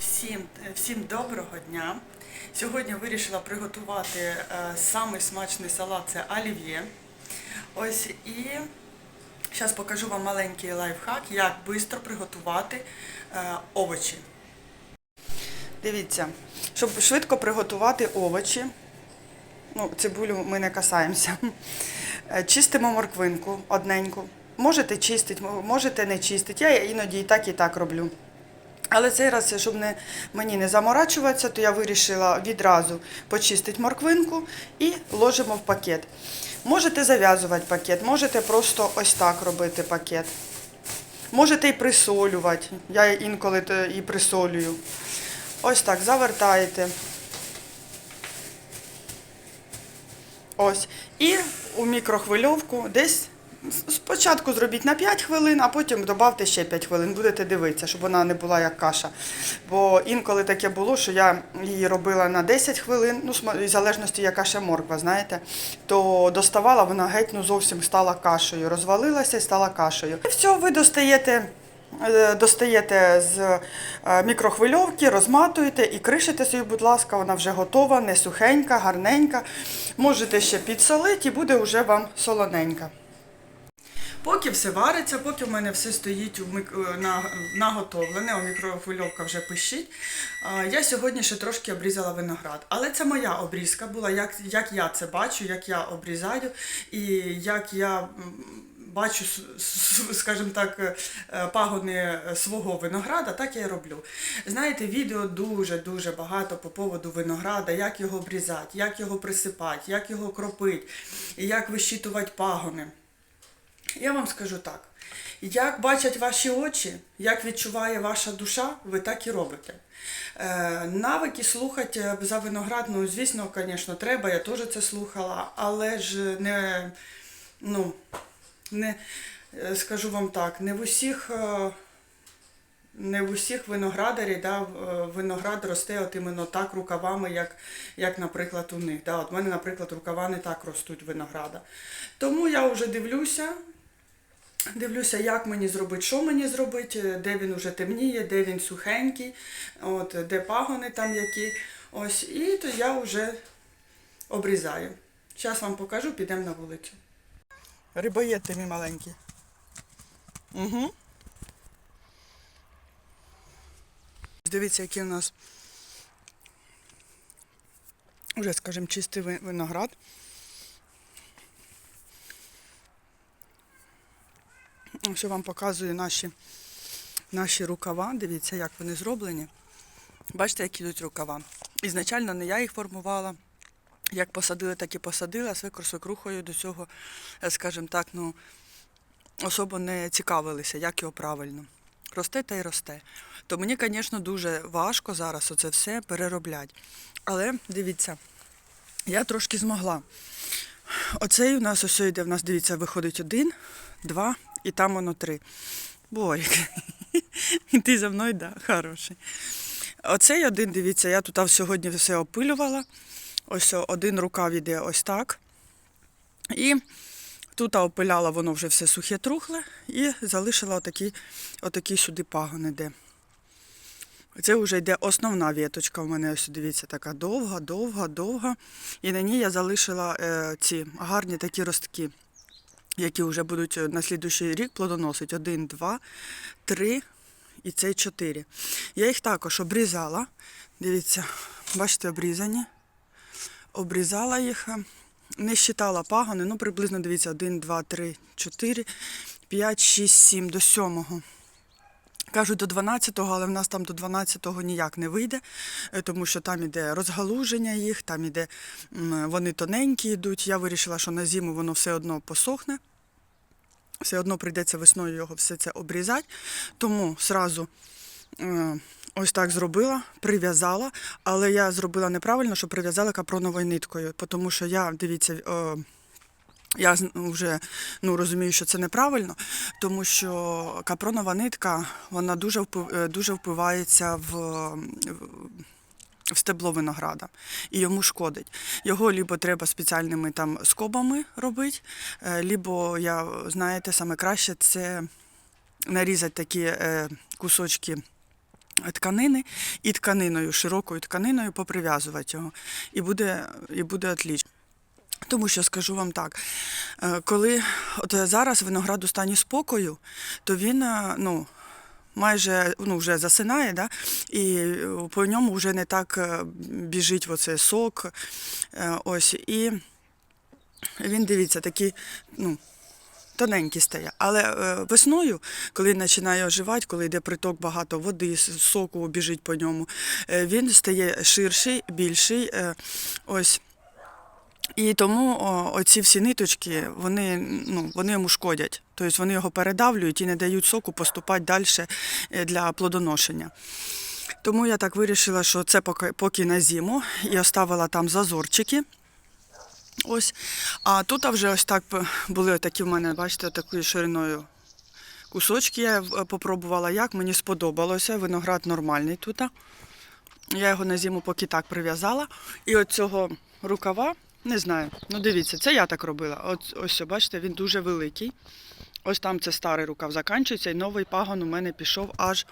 Всім, всім доброго дня. Сьогодні вирішила приготувати е, самий смачний салат це олів'є. Ось і зараз покажу вам маленький лайфхак, як швидко приготувати е, овочі. Дивіться, щоб швидко приготувати овочі, ну, цибулю ми не касаємося. Е, Чистимо морквинку одненьку. Можете чистити, можете не чистити. Я іноді і так, і так роблю. Але цей раз, щоб не, мені не заморачуватися, то я вирішила відразу почистити морквинку і ложимо в пакет. Можете зав'язувати пакет, можете просто ось так робити пакет. Можете і присолювати. Я інколи і присолюю. Ось так завертаєте. Ось. І у мікрохвильовку десь спочатку зробіть на 5 хвилин, а потім додавте ще 5 хвилин. Будете дивитися, щоб вона не була як каша. Бо інколи таке було, що я її робила на 10 хвилин, ну, в залежності, яка ще морква, знаєте, то доставала, вона геть ну, зовсім стала кашею. Розвалилася і стала кашею. І все, ви достаєте. Е, Достаєте з е, мікрохвильовки, розматуєте і кришите собі, будь ласка, вона вже готова, не сухенька, гарненька. Можете ще підсолити і буде вже вам солоненька. Поки все вариться, поки в мене все стоїть е, на, наготовлене, у мікрохвильовка вже пищить. Я сьогодні ще трошки обрізала виноград. Але це моя обрізка була, як, як я це бачу, як я обрізаю і як я бачу, скажімо так, е, пагони свого винограда, так я і роблю. Знаєте, відео дуже-дуже багато по поводу винограда, як його обрізати, як його присипати, як його кропити, як вищитувати пагони. Я вам скажу так: як бачать ваші очі, як відчуває ваша душа, ви так і робите. Е, навики слухати за виноград, ну, звісно, звісно, треба, я теж це слухала, але ж не, ну, не, е, скажу вам так, не в усіх. е, не в усіх виноградарів да, виноград росте от іменно так рукавами, як, як наприклад, у них. Да. От в мене, наприклад, рукава не так ростуть винограда. Тому я вже дивлюся, дивлюся, як мені зробити, що мені зробити, де він вже темніє, де він сухенький, от, де пагони там які. Ось, і то я вже обрізаю. Зараз вам покажу, підемо на вулицю. Рибоєти мій маленькі. Угу. Дивіться, який у нас вже, скажімо, чистий виноград. Я вам показую наші, наші рукава. Дивіться, як вони зроблені. Бачите, як ідуть рукава. Ізначально не я їх формувала. Як посадили, так і посадила. Свекр свекрухою до цього, е, скажімо так, ну, особо не цікавилися, як його правильно. Росте та й росте. То мені, звісно, дуже важко зараз оце все переробляти. Але дивіться, я трошки змогла. Оцей у нас ось йде, в нас, дивіться, виходить один, два і там воно три. Борік. Ти за мною, да, хороший. Оцей один, дивіться, я тут сьогодні все опилювала. Ось один рукав іде ось так. І тут опиляла воно вже все сухе трухле і залишила отакі, отакі сюди пагони іде. Це вже йде основна віточка. У мене ось дивіться, така довга, довга, довга. І на ній я залишила е, ці гарні такі ростки, які вже будуть е, на слідуючий рік плодоносить. Один, два, три і цей чотири. Я їх також обрізала. Дивіться, бачите, обрізані. Обрізала їх, не щитала пагони, ну приблизно дивіться, 1, 2, 3, 4, 5, 6, 7 до 7. Кажуть до 12-го, але в нас там до 12-го ніяк не вийде, е, тому що там іде розгалуження їх, там іде, вони тоненькі йдуть. Я вирішила, що на зиму воно все одно посохне. Все одно прийдеться весною його все це обрізати. Тому сразу е, ось так зробила, прив'язала, але я зробила неправильно, що прив'язала капроновою ниткою, тому що я, дивіться, я вже ну, розумію, що це неправильно, тому що капронова нитка вона дуже е, дуже впивається в, в стебло винограда і йому шкодить. Його либо треба спеціальними там скобами робити, е, либо я знаєте, саме краще це нарізати такі е, кусочки тканини і тканиною, широкою тканиною поприв'язувати його. І буде, і буде отлично. Тому що скажу вам так, е, коли от зараз виноград у стані спокою, то він е, ну, майже ну, вже засинає, да? і е, по ньому вже не так е, біжить оцей сок. е, Ось, і він, дивіться, такий, ну, тоненький стає. Але е, весною, коли починає оживати, коли йде приток багато води, соку біжить по ньому, е, він стає ширший, більший. е, Ось. І тому оці всі ниточки, вони, ну, вони йому шкодять. Тобто вони його передавлюють і не дають соку поступати далі для плодоношення. Тому я так вирішила, що це поки, поки на зиму, і оставила там зазорчики. Ось. А тут вже ось так були такі в мене, бачите, такою шириною кусочки. Я е, попробувала, як мені сподобалося. Виноград нормальний тут. Я його на зиму поки так прив'язала. І от рукава, не знаю. Ну дивіться, це я так робила. От, ось, бачите, він дуже великий. Ось там це старий рукав закінчується, і новий пагон у мене пішов аж,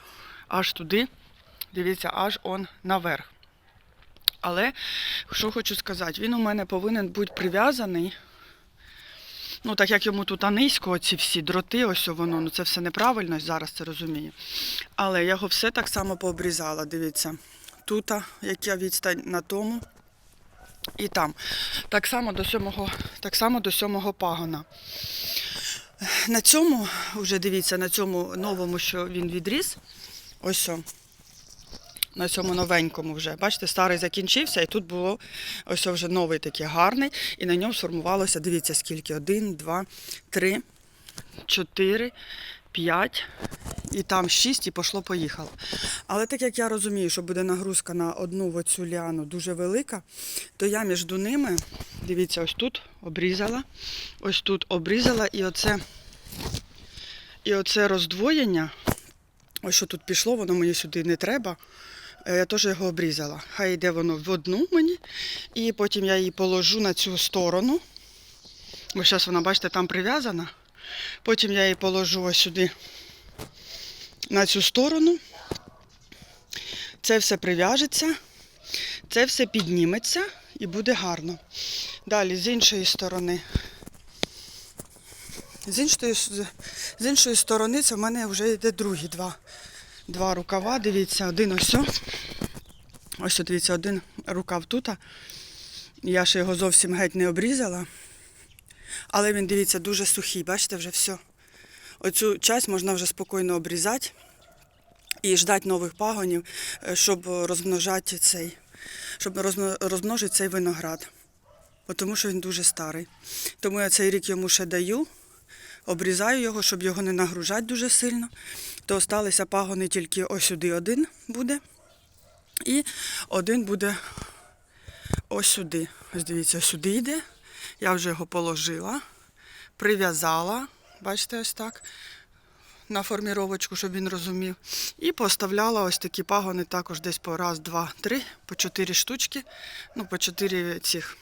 аж туди. Дивіться, аж он наверх. Але що хочу сказати, він у мене повинен бути прив'язаний. Ну, так як йому тут низько, оці всі дроти, ось воно, ну це все неправильно, зараз це розумію. Але я його все так само пообрізала, дивіться. Тут, яка відстань на тому і там. Так само до сьомого, так само до сьомого пагона. На цьому, вже дивіться, на цьому новому, що він відріс, ось о, на цьому новенькому вже. Бачите, старий закінчився, і тут було ось вже новий такий гарний, і на ньому сформувалося, дивіться, скільки. Один, два, три, чотири, п'ять, і там шість, і пошло поїхало. Але так як я розумію, що буде нагрузка на одну оцю ліану дуже велика, то я між ними, дивіться, ось тут обрізала, ось тут обрізала, і оце, і оце роздвоєння, ось що тут пішло, воно мені сюди не треба. Е, Я теж його обрізала. Хай йде воно в одну мені, і потім я її положу на цю сторону. Бо зараз вона, бачите, там прив'язана. Потім я її положу ось сюди на цю сторону. Це все прив'яжеться, це все підніметься і буде гарно. Далі з іншої сторони. З іншої, з іншої сторони це в мене вже йде другі два, два рукава. Дивіться, один ось. Ось, дивіться, один рукав тут. Я ще його зовсім геть не обрізала. Але він, дивіться, дуже сухий, бачите, вже все. Оцю часть можна вже спокійно обрізати і ждати нових пагонів, е, щоб розмножати цей, щоб розмножити цей виноград. Тому що він дуже старий. Тому я цей рік йому ще даю, обрізаю його, щоб його не нагружати дуже сильно. То залишилися пагони тільки ось сюди один буде. І один буде ось сюди. Ось дивіться, сюди йде. Я вже його положила, прив'язала, бачите, ось так, на форміровочку, щоб він розумів. І поставляла ось такі пагони також десь по раз, два, три, по чотири штучки, ну, по чотири цих.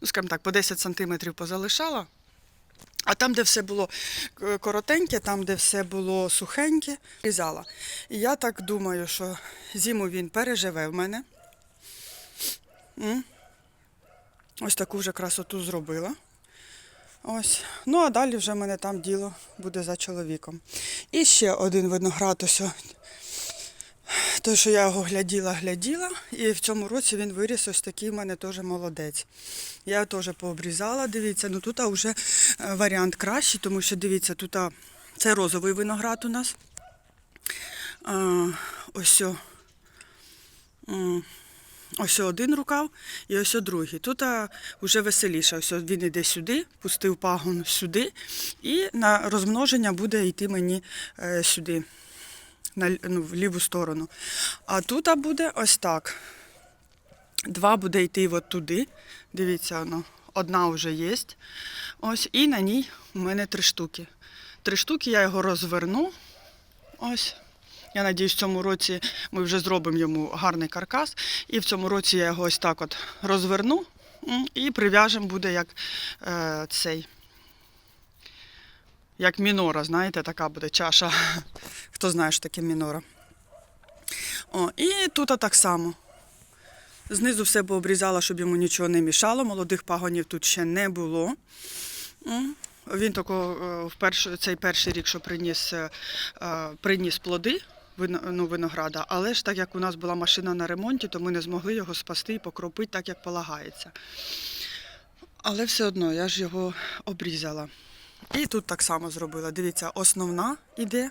Ну, скажімо так, по 10 сантиметрів позалишала. А там, де все було е, коротеньке, там, де все було сухеньке, різала. І я так думаю, що зиму він переживе в мене. Ось таку вже красоту зробила. Ось. Ну, а далі вже в мене там діло буде за чоловіком. І ще один виноград ось. о. Що я його гляділа, гляділа, і в цьому році він виріс ось такий в мене теж молодець. Я теж пообрізала, дивіться, ну тут вже е, варіант кращий, тому що дивіться, тут це розовий виноград у нас. А, ось. о, Ось один рукав і ось другий. Тут вже веселіше. Ось він іде сюди, пустив пагон сюди, і на розмноження буде йти мені е, сюди, на ну, в ліву сторону. А тут буде ось так. Два буде йти от туди. Дивіться, воно. Одна вже є. Ось, і на ній у мене три штуки. Три штуки я його розверну. Ось. Я надіюсь, в цьому році ми вже зробимо йому гарний каркас. І в цьому році я його ось так от розверну і прив'яжемо буде як е, цей. як мінора, знаєте, така буде чаша. Хто знає, що таке мінора. О, і тут так само. Знизу все пообрізала, щоб йому нічого не мішало. Молодих пагонів тут ще не було. Він тако е, в перш- цей перший рік, що приніс, е, е, приніс плоди ну, винограда, але ж так як у нас була машина на ремонті, то ми не змогли його спасти і покропити так, як полагається. Але все одно я ж його обрізала. І тут так само зробила. Дивіться, основна іде.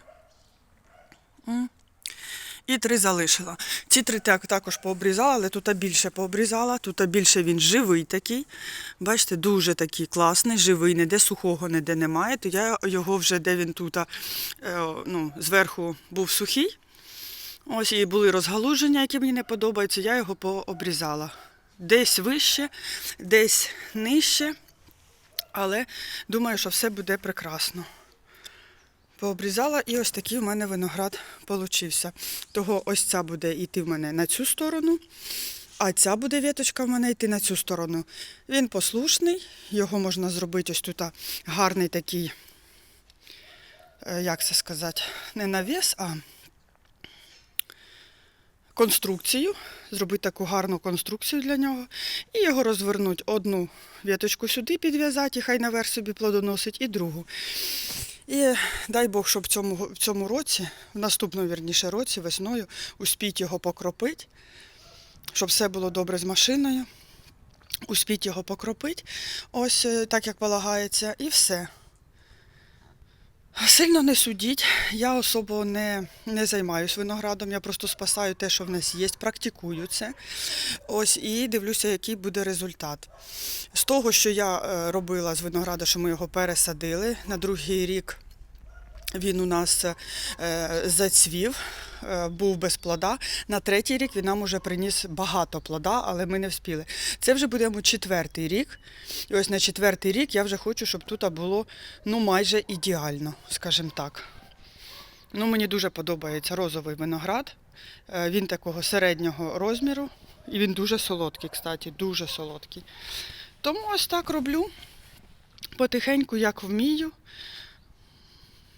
І три залишила. Ці три так, також пообрізала, але тут більше пообрізала. Тут більше він живий такий. Бачите, дуже такий класний, живий, ніде сухого ніде немає. То я його вже, де він тут е, ну, зверху був сухий. Ось і були розгалуження, які мені не подобаються, я його пообрізала. Десь вище, десь нижче, але думаю, що все буде прекрасно. Пообрізала і ось такий в мене виноград получився. Того ось ця буде йти в мене на цю сторону, а ця буде віточка в мене йти на цю сторону. Він послушний, його можна зробити ось тут гарний такий, е, як це сказати, не навіс, а конструкцію, зробити таку гарну конструкцію для нього. І його розвернути одну віточку сюди підв'язати, і хай наверх собі плодоносить, і другу. І дай Бог, щоб в цьому, в цьому році, в наступному вірніше році, весною, успіть його покропити, щоб все було добре з машиною. Успіть його покропити, ось е, так як полагається, і все. Сильно не судіть, я особо не, не займаюсь виноградом, я просто спасаю те, що в нас є, практикую це. Ось і дивлюся, який буде результат. З того, що я е, робила з винограду, що ми його пересадили на другий рік. Він у нас е, зацвів, е, був без плода. На третій рік він нам уже приніс багато плода, але ми не вспіли. Це вже будемо четвертий рік. І ось на четвертий рік я вже хочу, щоб тут було ну, майже ідеально, скажімо так. Ну, мені дуже подобається розовий виноград. Е, Він такого середнього розміру. І він дуже солодкий, кстати, дуже солодкий. Тому ось так роблю потихеньку, як вмію.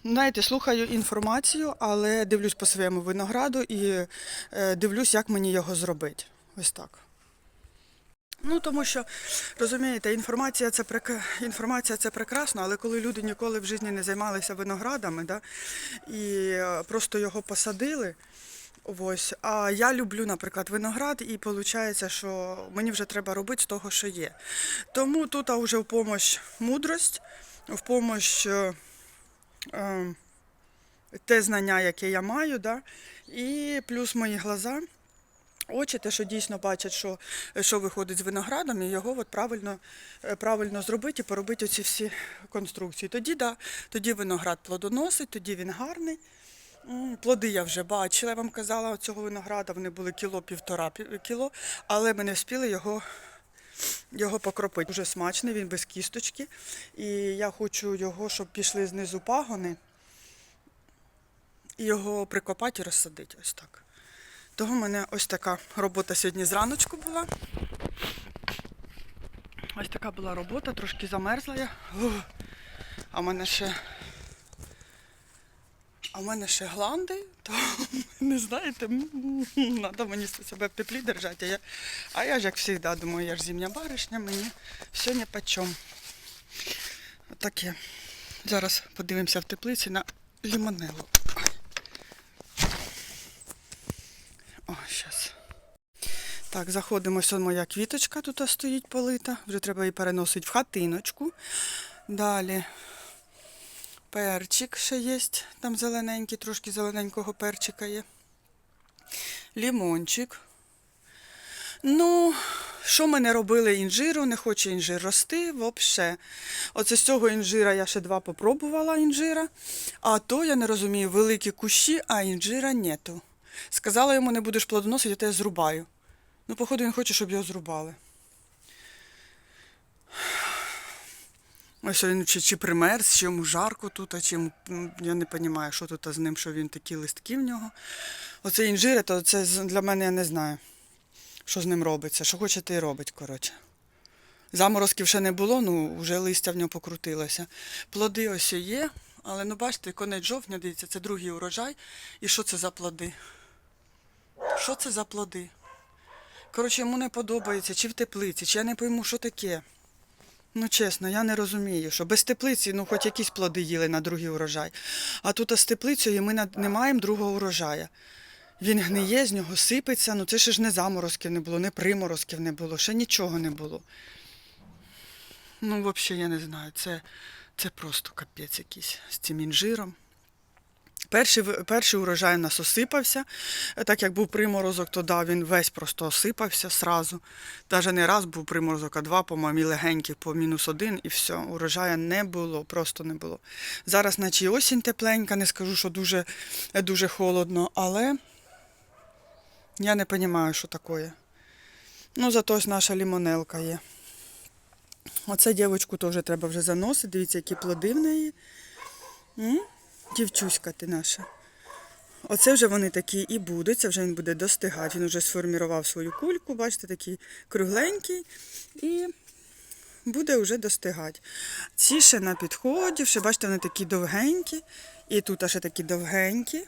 Знаєте, слухаю інформацію, але дивлюсь по своєму винограду і е, дивлюсь, як мені його зробити. Ось так. Ну, тому що, розумієте, інформація це, інформація це прекрасно, але коли люди ніколи в житті не займалися виноградами, да, і е, просто його посадили. Ось, а я люблю, наприклад, виноград, і виходить, що мені вже треба робити з того, що є. Тому тут вже в помощь мудрость, в помощь е, те знання, яке я маю, да? і плюс мої глаза, очі, те, що дійсно бачать, що, що виходить з виноградом, і його от правильно, е, правильно зробити і поробити оці всі конструкції. Тоді, да, тоді виноград плодоносить, тоді він гарний. Плоди я вже бачила, я вам казала, цього винограда вони були кіло-півтора кіло, але ми не встигли його, його покропити. Дуже смачний, він без кісточки. І я хочу його, щоб пішли знизу пагони, і його прикопати і розсадити. Ось так. Того в мене ось така робота сьогодні зраночку була. Ось така була робота, трошки замерзла я. А в мене ще. А в мене ще гланди, то не знаєте, треба мені себе в теплі держати. А я, а я ж як завжди думаю, я ж зимня баришня, мені все не почом. Отаке. Зараз подивимося в теплиці на лімонелу. О, зараз. Так, заходимо, ось моя квіточка тут стоїть полита. Вже треба її переносити в хатиночку. Далі перчик ще є. Там зелененький, трошки зелененького перчика є. Лімончик. Ну, що ми не робили інжиру, не хоче інжир рости взагалі. Оце з цього інжира я ще два попробувала інжира. А то я не розумію, великі кущі, а інжира нету. Сказала йому, не будеш плодоносити, я тебе зрубаю. Ну, походу, він хоче, щоб його зрубали. Ось він чи, чи примерз, чи йому жарко тут, а чи йому, я не розумію, що тут з ним, що він такі листки в нього. Оце інжири, то це для мене я не знаю, що з ним робиться. Що хоче, те й робить, коротше. Заморозків ще не було, ну вже листя в нього покрутилося. Плоди ось є, Але ну бачите, конець жовтня, дивіться, це другий урожай. І що це за плоди? Що це за плоди? Коротше, йому не подобається, чи в теплиці, чи я не пойму, що таке. Ну, чесно, я не розумію, що без теплиці, ну, хоч якісь плоди їли на другий урожай. А тут а з теплицею ми не маємо другого урожая. Він гниє, з нього сипеться, ну це ж не заморозків не було, не приморозків не було, ще нічого не було. Ну, взагалі, я не знаю, це, це просто капець якийсь з цим інжиром. Перший, перший урожай у нас осипався. Так як був приморозок, то да, він весь просто осипався сразу. Навіть не раз був приморозок, а два, по-моєму, легеньких по мінус один, і все. Урожаю не було, просто не було. Зараз, наче осінь тепленька, не скажу, що дуже, дуже холодно, але я не розумію, що таке. Ну, зато ось наша лімонелка є. Оце дівчинку теж треба вже заносити. Дивіться, які плоди в неї. М? Дівчуська ти наша. Оце вже вони такі і будуть, це вже він буде достигати. Він вже сформірував свою кульку, бачите, такий кругленький. І буде вже достигати. Ці ще на підході, ще бачите, вони такі довгенькі. І тут ще такі довгенькі.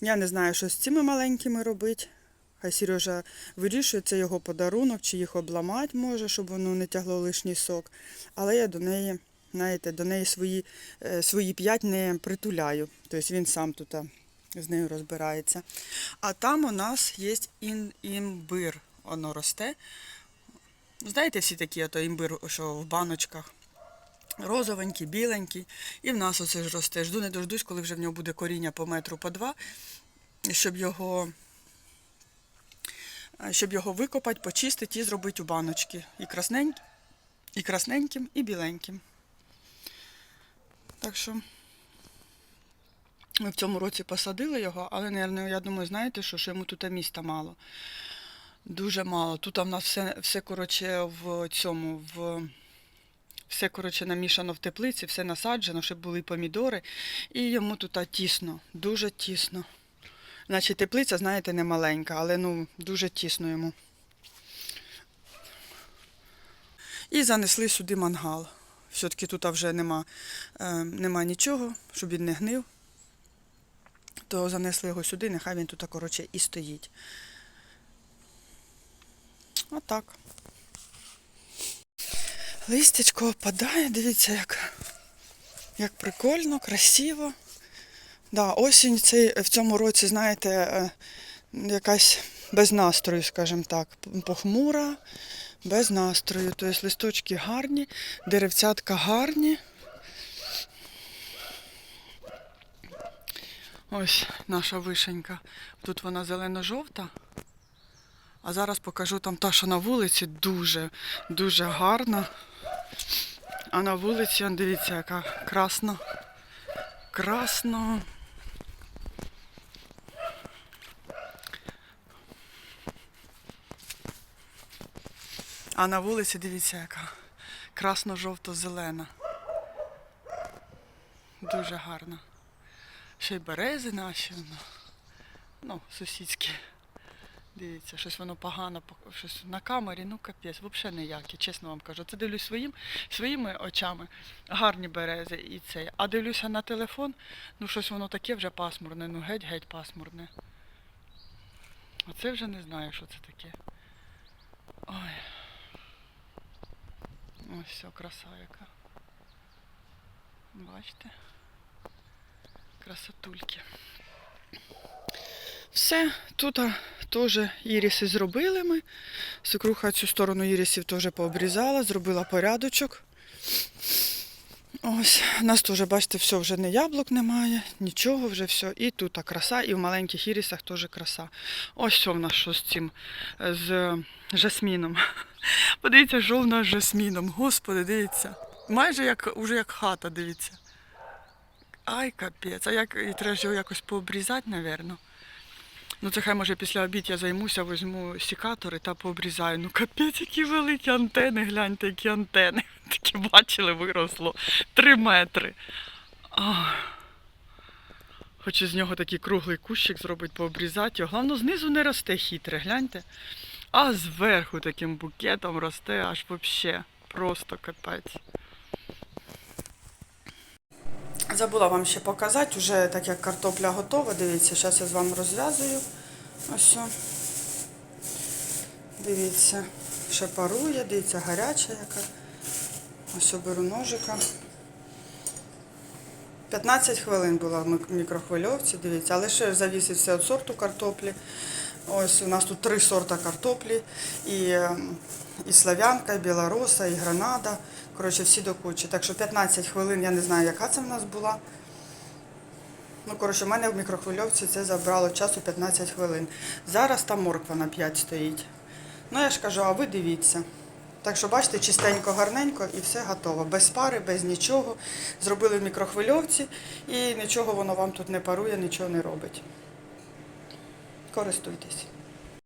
Я не знаю, що з цими маленькими робити. Хай Сережа вирішує, це його подарунок, чи їх обламати може, щоб воно не тягло лишній сок. Але я до неї, знаєте, до неї свої, е, свої п'ять не притуляю. Тобто він сам тут з нею розбирається. А там у нас є ін, імбир, воно росте. Знаєте, всі такі ото імбир, що в баночках. Розовенький, біленький. І в нас оце ж росте. Жду не дождусь, коли вже в нього буде коріння по метру, по два, щоб його а, щоб його викопати, почистити і зробити у баночки. І красненьким, і красненьким, і біленьким. Так що ми в цьому році посадили його, але, наверное, я думаю, знаєте, що, що йому тут міста мало. Дуже мало. Тут в нас все, все коротше, в цьому, в. Все, коротше, намішано в теплиці, все насаджено, щоб були помідори. І йому тут тісно, дуже тісно. Значить, теплиця, знаєте, не маленька, але ну дуже тісно йому. І занесли сюди мангал. Все-таки тут вже нема, е, нема нічого, щоб він не гнив. То занесли його сюди, нехай він тут, коротше, і стоїть. Отак. Листячко опадає, дивіться, як, як прикольно, красиво. Да, осінь цей, в цьому році, знаєте, е, якась без настрою, скажімо так, похмура, без настрою. Тобто листочки гарні, деревцятка гарні. Ось наша вишенька. Тут вона зелено-жовта. А зараз покажу там та, що на вулиці дуже, дуже гарна. А на вулиці, дивіться, яка красна. Красно. А на вулиці дивіться, яка красно-жовто-зелена. Дуже гарна. Ще й берези наші, ну, ну сусідські. Дивіться, щось воно погано, щось на камері, ну капець, взагалі ніяке, чесно вам кажу. Це дивлюсь своїм, своїми очами, гарні берези і це. А дивлюся на телефон, ну щось воно таке вже пасмурне, ну геть-геть пасмурне. Оце вже не знаю, що це таке. Ось все, краса яка. Бачите? Красотульки. Все, тут теж іріси зробили ми. Свекруха цю сторону ірісів теж пообрізала, зробила порядочок. Ось, у нас теж, бачите, все, вже не яблук немає, нічого вже все. І тут краса, і в маленьких ірісах теж краса. Ось що в нас що з цим, е, з е, жасміном. Подивіться, що в нас з жасміном. Господи, дивіться. Майже як, уже як хата, дивіться. Ай, капець. А як і треба його якось пообрізати, напевно. Ну, це хай може після обід я займуся, візьму сікатори та пообрізаю. Ну капець, які великі антени, гляньте, які антени. Такі бачили, виросло. Три метри. Ах. Хочу з нього такий круглий кущик зробити, пообрізати його. Головне, знизу не росте хитре, гляньте. А зверху таким букетом росте аж вообще. просто капець. Забула вам ще показати, вже так як картопля готова, дивіться, зараз я з вами розв'язую. Ось. Дивіться, ще парує, дивіться, гаряча яка. Ось беру ножика. 15 хвилин була в мікрохвильовці, дивіться, але ще завісить все від сорту картоплі. Ось у нас тут три сорта картоплі, і, ем, і славянка, і білороса, і гранада. Коротше, всі до кучі. Так що 15 хвилин, я не знаю, яка це в нас була. Ну, коротше, в мене в мікрохвильовці це забрало часу 15 хвилин. Зараз там морква на 5 стоїть. Ну, я ж кажу, а ви дивіться. Так що, бачите, чистенько, гарненько і все готово. Без пари, без нічого. Зробили в мікрохвильовці і нічого воно вам тут не парує, нічого не робить. Користуйтесь.